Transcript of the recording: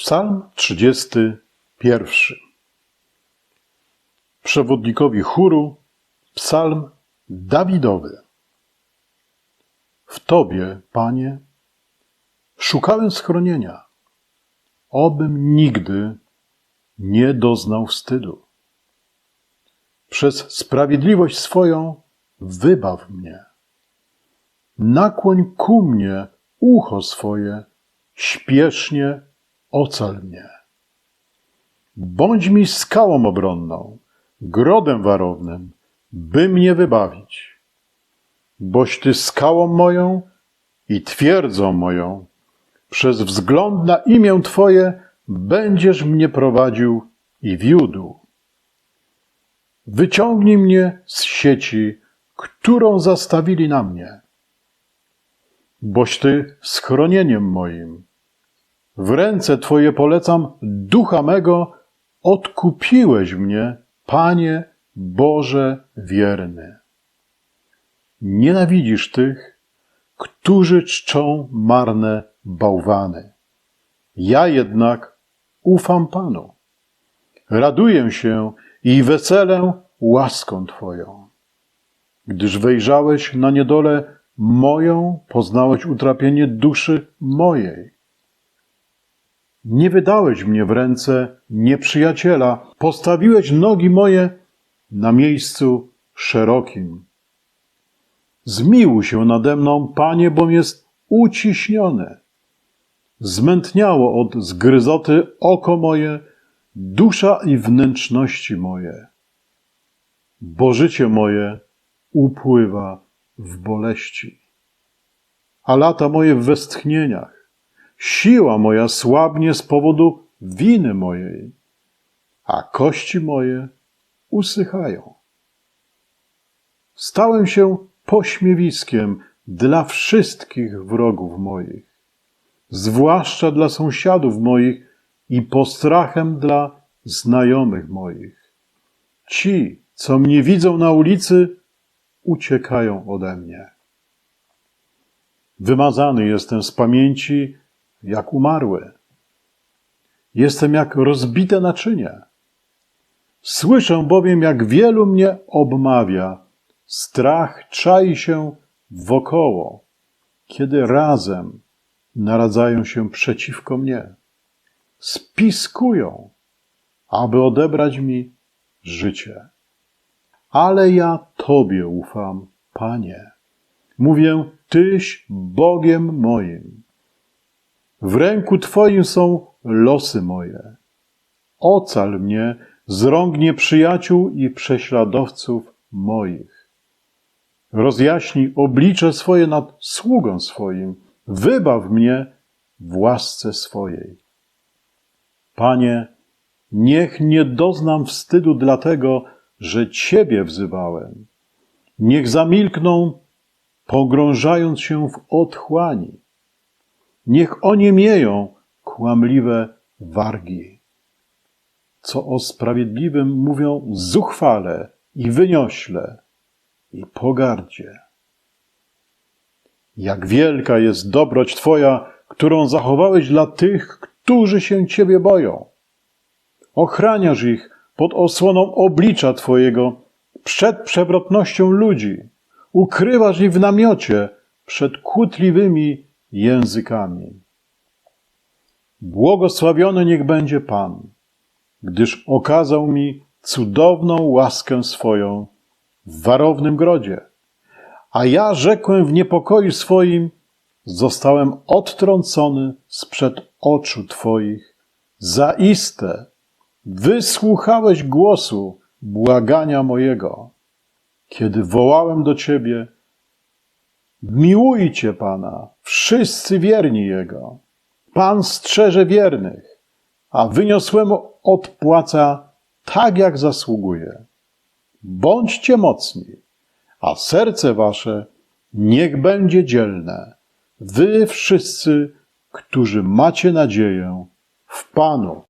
Psalm 31. Przewodnikowi chóru Psalm Dawidowy. W Tobie, Panie, szukałem schronienia, obym nigdy nie doznał wstydu. Przez sprawiedliwość swoją wybaw mnie. Nakłoń ku mnie ucho swoje, śpiesznie ocal mnie. Bądź mi skałą obronną, grodem warownym, by mnie wybawić. Boś Ty skałą moją i twierdzą moją, przez wzgląd na imię Twoje będziesz mnie prowadził i wiódł. Wyciągnij mnie z sieci, którą zastawili na mnie. Boś Ty schronieniem moim. W ręce Twoje polecam ducha mego, odkupiłeś mnie, Panie Boże wierny. Nienawidzisz tych, którzy czczą marne bałwany. Ja jednak ufam Panu. Raduję się i weselę łaską Twoją. Gdyż wejrzałeś na niedolę moją, poznałeś utrapienie duszy mojej. Nie wydałeś mnie w ręce nieprzyjaciela, postawiłeś nogi moje na miejscu szerokim. Zmiłuj się nade mną, Panie, bom jest uciśniony. Zmętniało od zgryzoty oko moje, dusza i wnętrzności moje. Bo życie moje upływa w boleści, a lata moje w westchnieniach. Siła moja słabnie z powodu winy mojej, a kości moje usychają. Stałem się pośmiewiskiem dla wszystkich wrogów moich, zwłaszcza dla sąsiadów moich i postrachem dla znajomych moich. Ci, co mnie widzą na ulicy, uciekają ode mnie. Wymazany jestem z pamięci jak umarły. Jestem jak rozbite naczynie. Słyszę bowiem, jak wielu mnie obmawia. Strach czai się wokoło, kiedy razem naradzają się przeciwko mnie. Spiskują, aby odebrać mi życie. Ale ja Tobie ufam, Panie. Mówię, Tyś Bogiem moim. W ręku Twoim są losy moje. Ocal mnie z rąk nieprzyjaciół i prześladowców moich. Rozjaśnij oblicze swoje nad sługą swoim. Wybaw mnie w łasce swojej. Panie, niech nie doznam wstydu dlatego, że Ciebie wzywałem. Niech zamilkną, pogrążając się w otchłani. Niech oniemieją kłamliwe wargi, co o sprawiedliwym mówią zuchwale i wyniośle i pogardzie. Jak wielka jest dobroć Twoja, którą zachowałeś dla tych, którzy się Ciebie boją. Ochraniasz ich pod osłoną oblicza Twojego, przed przewrotnością ludzi. Ukrywasz ich w namiocie przed kłótliwymi językami. Błogosławiony niech będzie Pan, gdyż okazał mi cudowną łaskę swoją w warownym grodzie. A ja rzekłem w niepokoju swoim, zostałem odtrącony sprzed oczu Twoich. Zaiste wysłuchałeś głosu błagania mojego, kiedy wołałem do Ciebie, Miłujcie Pana, wszyscy wierni Jego. Pan strzeże wiernych, a wyniosłemu odpłaca tak, jak zasługuje. Bądźcie mocni, a serce wasze niech będzie dzielne. Wy wszyscy, którzy macie nadzieję w Panu.